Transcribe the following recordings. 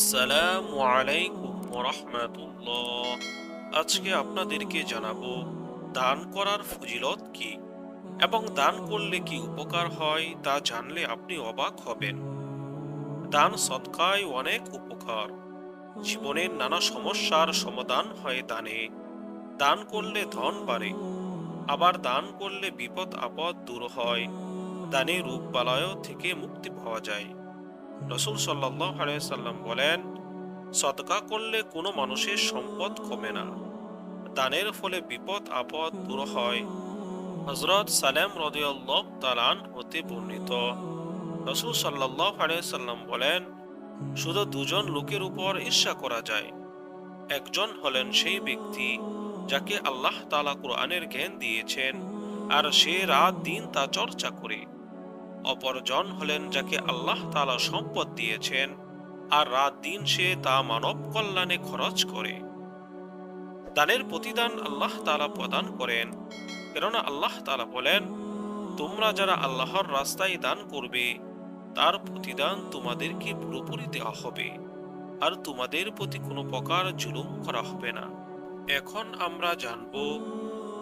আসসালামু আলাইকুম রহমতুল্লাহ আজকে আপনাদেরকে জানাব, দান করার ফজিলত কি? এবং দান করলে কি উপকার হয় তা জানলে আপনি অবাক হবেন। দান সৎকায় অনেক উপকার। জীবনের নানা সমস্যার সমাধান হয় দানে। দান করলে ধন বাড়ে। আবার দান করলে বিপদ আপদ দূর হয়। দানে রূপ বালয় থেকে মুক্তি পাওয়া যায়। রসুল সাল্লাম বলেন, সদকা করলে কোনো মানুষের সম্পদ কমে না। দানের ফলে বিপদ, আপদ দূর হয়। হজরত সালেম রদিয়াল্লাহ তালান হতে বর্ণিত। রসুল সাল্লাহ সাল্লাম বলেন, শুধু দুজন লোকের উপর ঈর্ষা করা যায়। একজন হলেন সেই ব্যক্তি যাকে আল্লাহ তালা কোরআনের জ্ঞান দিয়েছেন, আর সে রাত দিন তা চর্চা করে। অপরজন হলেন যাকে আল্লাহ তালা সম্পদ দিয়েছেন, আর রাত দিন সে তা মানব কল্যাণে খরচ করে। দানের প্রতিদান আল্লাহ তালা প্রদান করেন। কেননা আল্লাহ তালা বলেন, তোমরা যারা আল্লাহর রাস্তায় দান করবে, তার প্রতিদান তোমাদেরকে পুরোপুরি দেওয়া হবে, আর তোমাদের প্রতি কোনো প্রকার জুলুম করা হবে না। এখন আমরা জানব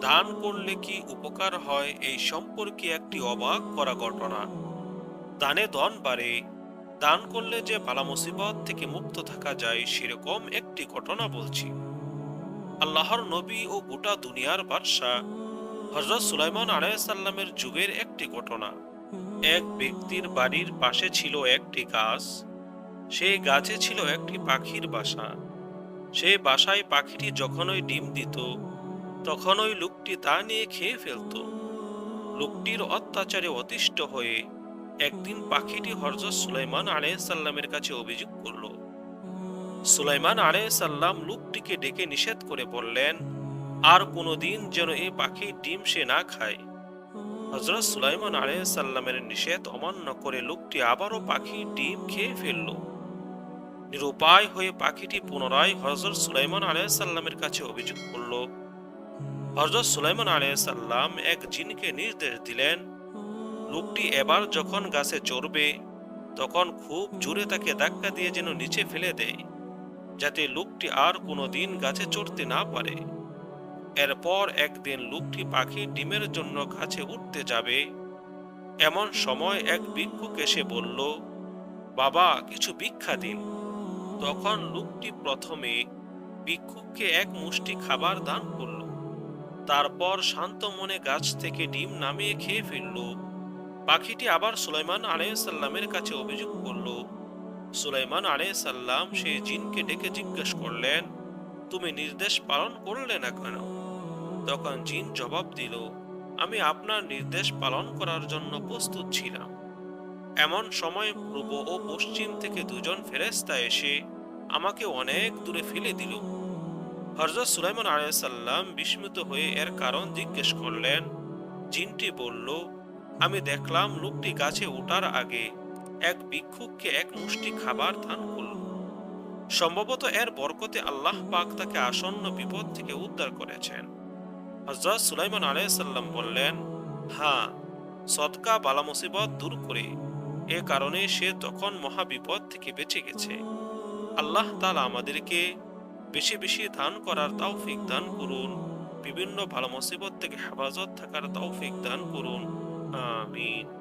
দান করলে কি উপকার হয় এই সম্পর্কে একটি অবাক করা ঘটনা। দানে ধন বাড়ে, দান করলে যে বালা মুসিবত থেকে মুক্ত থাকা যায় সেরকম একটি ঘটনা বলছি। আল্লাহর নবী ও গোটা দুনিয়ার বাদশাহ হজরত সুলাইমান আলাইসাল্লামের যুগের একটি ঘটনা। এক ব্যক্তির বাড়ির পাশে ছিল একটি গাছ, সেই গাছে ছিল একটি পাখির বাসা। সেই বাসায় পাখিটি যখনই ডিম দিত তখন ওই লোকটি তা নিয়ে খেয়ে ফেলত। লোকটির অত্যাচারে অতিষ্ঠ হয়ে একদিন পাখিটি হরজত সুলাইমান আলাইসাল্লামের কাছে অভিযোগ করল। সুলাইমান আলাইসাল্লাম লোকটিকে ডেকে নিষেধ করে বললেন, আর কোনোদিন যেন এই পাখির ডিম সে না খায়। হজরত সুলাইমান আলাইসাল্লামের নিষেধ অমান্য করে লোকটি আবারও পাখির ডিম খেয়ে ফেলল। নিরুপায় হয়ে পাখিটি পুনরায় হজরত সুলাইমান আলাইসাল্লামের কাছে অভিযোগ করল হজরত সুলাইমান আলাইসাল্লাম এক জিনকে নির্দেশ দিলেন, লোকটি এবার যখন গাছে চড়বে, তখন খুব জোরে তাকে ধাক্কা দিয়ে যেন নিচে ফেলে দেয়, যাতে লোকটি আর কোনোদিন গাছে চড়তে না পারে। এরপর একদিন লোকটি পাখি ডিমের জন্য গাছে উঠতে যাবে। এমন সময় এক ভিক্ষুক এসে বলল, বাবা, কিছু ভিক্ষা দিন। তখন লোকটি প্রথমে ভিক্ষুককে এক মুষ্টি খাবার দান করল। তারপর শান্ত মনে গাছ থেকে ডিম নামিয়ে খেয়ে ফেলল পাখিটি আবার সুলাইমান আলাইসাল্লামের কাছে অভিযোগ করল, সুলাইমান আলাইসাল্লাম সেই জিনকে ডেকে জিজ্ঞেস করলেন, তুমি নির্দেশ পালন করলে না কেন? তখন জিন জবাব দিল, আমি আপনার নির্দেশ পালন করার জন্য প্রস্তুত ছিলাম। এমন সময় পূর্ব ও পশ্চিম থেকে দুজন ফেরেস্তা এসে আমাকে অনেক দূরে ফেলে দিল। হরজত সুলাইমান আলাইসাল্লাম বিস্মিত হয়ে এর কারণ জিজ্ঞেস করলেন, জিনটি বলল, আমি দেখলাম লোকটি গাছে ওঠার আগে এক ভিক্ষুককে এক মুষ্টি খাবার দান করল। সম্ভবত এর বরকতে আল্লাহ পাক তাকে আসন্ন বিপদ থেকে উদ্ধার করেছেন। হজরত সুলাইমান আলাইসাল্লাম বললেন হ্যাঁ সদকা বালা মুসিবত দূর করে, এ কারণে সে তখন মহা বিপদ থেকে বেঁচে গেছে। আল্লাহ তালা আমাদেরকে বেশি বেশি দান করার তৌফিক দান করুন। বিভিন্ন ভালো মুসিবত থেকে হেফাজত থাকার তৌফিক দান করুন। আমিন।